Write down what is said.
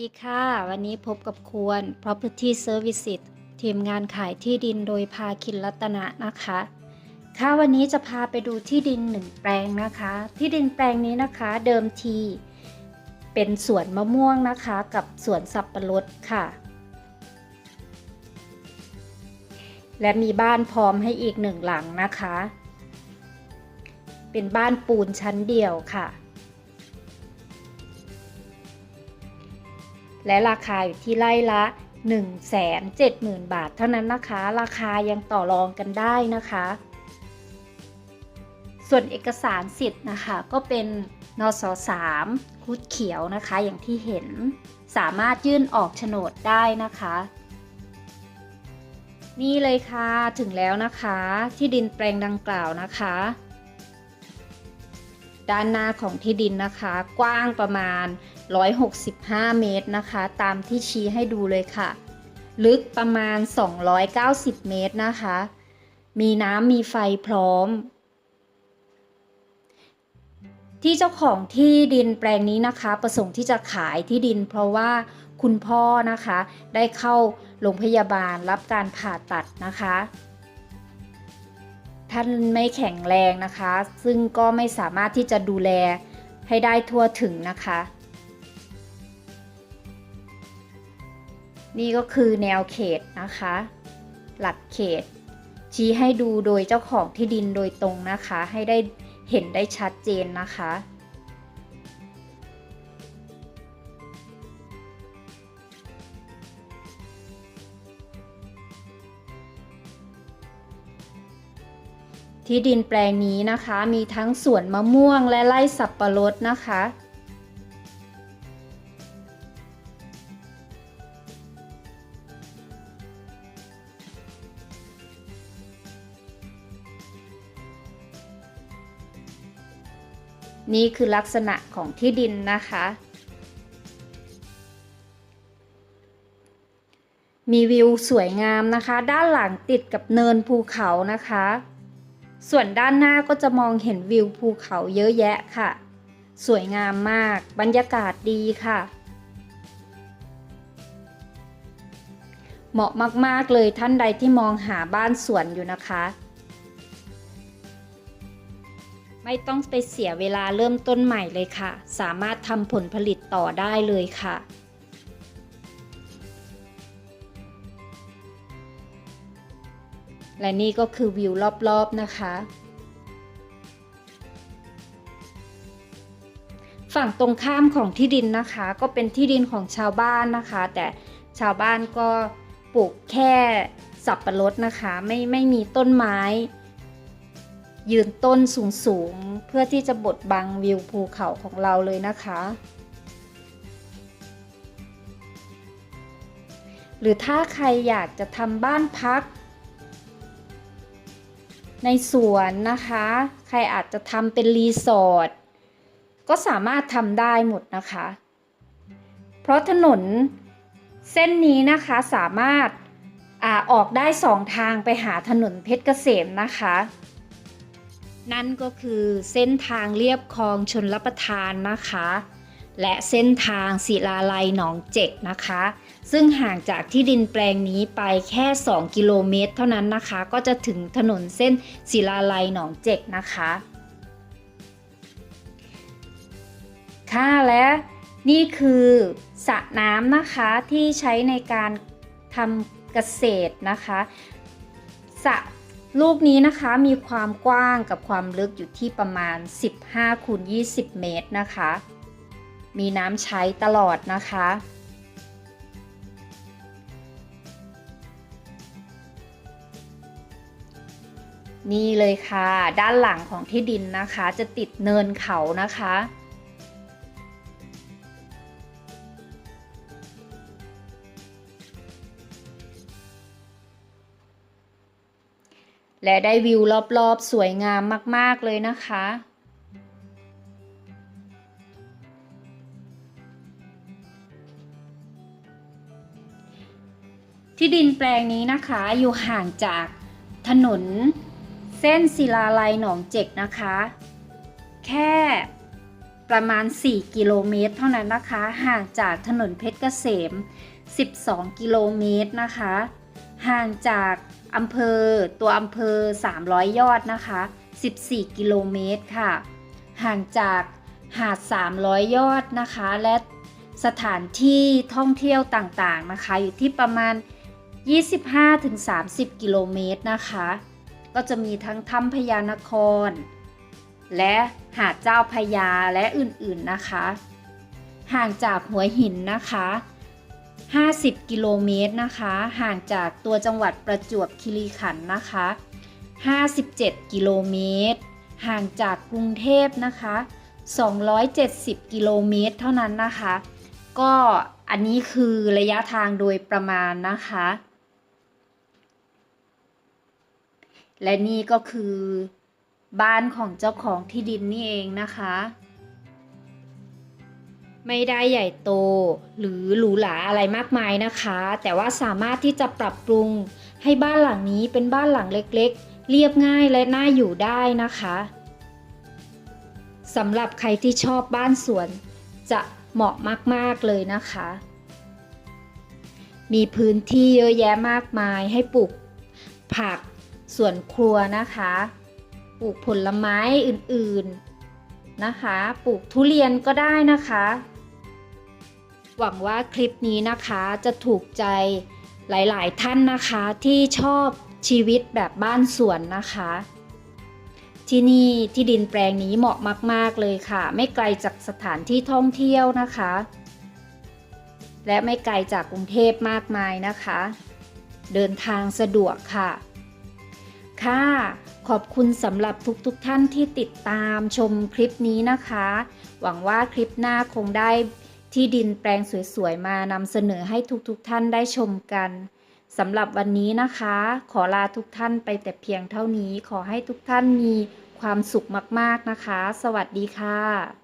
ดีค่ะ วันนี้พบกับควร Property Services ทีมงานขายที่ดินโดยพาคินรัตนะนะคะ ค่ะวันนี้จะพาไปดูที่ดินหนึ่งแปลงนะคะ ที่ดินแปลงนี้นะคะเดิมทีเป็นสวนมะม่วงนะคะกับสวนสับปะรดค่ะ และมีบ้านพร้อมให้อีกหนึ่งหลังนะคะ เป็นบ้านปูนชั้นเดียวค่ะ และราคาอยู่ที่ไร่ละ 170,000 บาท เท่านั้นนะคะ ราคายังต่อรองกันได้นะคะ ส่วนเอกสารสิทธิ์นะคะ ก็เป็นนส3คุดเขียวนะคะ อย่างที่เห็นสามารถยื่นออกโฉนดได้นะคะ นี่เลยค่ะถึงแล้วนะคะ ที่ดินแปลงดังกล่าวนะคะ ด้านหน้าของที่ดินนะคะ กว้างประมาณ 165 เมตรนะคะ ตามที่ชี้ให้ดูเลยค่ะ ลึกประมาณ 290 เมตรนะคะ มีน้ำมีไฟพร้อม ที่เจ้าของที่ดินแปลงนี้นะคะ ประสงค์ที่จะขายที่ดิน เพราะว่าคุณพ่อนะคะ ได้เข้าโรงพยาบาลรับการผ่าตัดนะคะท่านไม่แข็งแรงนะคะ ซึ่งก็ไม่สามารถที่จะดูแลให้ได้ทั่วถึงนะคะ นี่ก็คือแนวเขตนะคะ หลักเขต ชี้ให้ดูโดยเจ้าของที่ดินโดยตรงนะคะ ให้ได้เห็นได้ชัดเจนนะคะ ที่ดินแปลงนี้นะคะ มีทั้งสวนมะม่วงและไร่สับปะรดนะคะ นี่คือลักษณะของที่ดินนะคะ มีวิวสวยงามนะคะ ด้านหลังติดกับเนินภูเขานะคะ ส่วนด้านหน้าก็จะมองเห็นวิวภูเขาเยอะแยะค่ะ สวยงามมาก บรรยากาศดีค่ะ เหมาะมากๆเลยท่านใดที่มองหาบ้านสวนอยู่นะคะ ไม่ต้องไปเสียเวลาเริ่มต้นใหม่เลยค่ะ สามารถทำผลผลิตต่อได้เลยค่ะและนี่ก็คือวิวรอบๆนะคะ ฝั่งตรงข้ามของที่ดินนะคะ ก็เป็นที่ดินของชาวบ้านนะคะ แต่ชาวบ้านก็ปลูกแค่สับปะรดนะคะ ไม่ไม่มีต้นไม้ ยืนต้นสูงๆ เพื่อที่จะบดบังวิวภูเขาของเราเลยนะคะ หรือถ้าใครอยากจะทำบ้านพัก ในสวนนะคะ ใครอาจจะทำเป็นรีสอร์ทก็สามารถทำได้หมดนะคะ เพราะถนนเส้นนี้นะคะสามารถอาออกได้สองทางไปหาถนนเพชรเกษมนะคะ นั่นก็คือเส้นทางเรียบคลองชนรับประทานนะคะ และเส้นทางศิลาลัยหนองเจ็กนะคะ ซึ่งห่างจากที่ดินแปลงนี้ไปแค่ 2 กิโลเมตร เท่านั้นนะคะ ก็จะถึงถนนเส้นศิลาลัยหนองเจ็กนะคะ ค่ะและนี่คือสระน้ำนะคะที่ใช้ในการทำเกษตรนะคะสระ ลูกนี้นะคะมีความกว้างกับความลึกอยู่ที่ประมาณ 15คูณ20 เมตรนะคะ มีน้ำใช้ตลอดนะคะ นี่เลยค่ะ ด้านหลังของที่ดินนะคะ จะติดเนินเขานะคะ และได้วิวรอบๆ สวยงามมากๆเลยนะคะ ที่ดินแปลงนี้นะคะอยู่ห่างจากถนนเส้นศิลาลัยหนองเจ็กนะคะ แค่ประมาณ 4 กิโลเมตร เท่านั้นนะคะ ห่างจากถนนเพชรเกษม 12 กิโลเมตรนะคะ ห่างจาก อำเภอตัวอำเภอ 300 ยอดนะคะ 14 กิโลเมตรค่ะ ห่างจากหาด 300 ยอดนะคะ และสถานที่ท่องเที่ยวต่างๆนะคะ อยู่ที่ประมาณ 25-30 กิโลเมตรนะคะ ก็จะมีทั้งถ้ำพญานคร และหาดเจ้าพญาและอื่นๆนะคะ ห่างจากหัวหินนะคะ 50 กิโลเมตรนะคะ ห่างจากตัวจังหวัดประจวบคีรีขันธ์นะคะ 57 กิโลเมตร ห่างจากกรุงเทพนะคะ 270 กิโลเมตรเท่านั้นนะคะ ก็อันนี้คือระยะทางโดยประมาณนะคะ และนี่ก็คือบ้านของเจ้าของที่ดินนี่เองนะคะ ไม่ได้ใหญ่โต หรือหรูหราอะไรมากมายนะคะ แต่ว่าสามารถที่จะปรับปรุงให้บ้านหลังนี้เป็นบ้านหลังเล็กๆ เรียบง่ายและน่าอยู่ได้นะคะสำหรับใครที่ชอบบ้านสวนจะเหมาะมากๆเลยนะคะ มีพื้นที่เยอะแยะมากมายให้ปลูกผักสวนครัวนะคะ ปลูกผลไม้อื่นๆนะคะ ปลูกทุเรียนก็ได้นะคะ หวังว่าคลิปนี้นะคะจะถูกใจหลาย ๆ ท่านนะคะที่ชอบชีวิตแบบบ้านสวนนะคะ ที่นี่ที่ดินแปลงนี้เหมาะมาก ๆ เลยค่ะ ไม่ไกลจากสถานที่ท่องเที่ยวนะคะ และไม่ไกลจากกรุงเทพมากมายนะคะ เดินทางสะดวกค่ะ ค่ะขอบคุณสำหรับทุกๆทท่านที่ติดตามชมคลิปนี้นะคะ หวังว่าคลิปหน้าคงได้ ที่ดินแปลงสวยๆ มานำเสนอให้ทุกๆทท่านได้ชมกันสำหรับวันนี้นะคะ ขอลาทุกท่านไปแต่เพียงเท่านี้ ขอให้ทุกท่านมีความสุขมากๆนะคะ สวัสดีค่ะ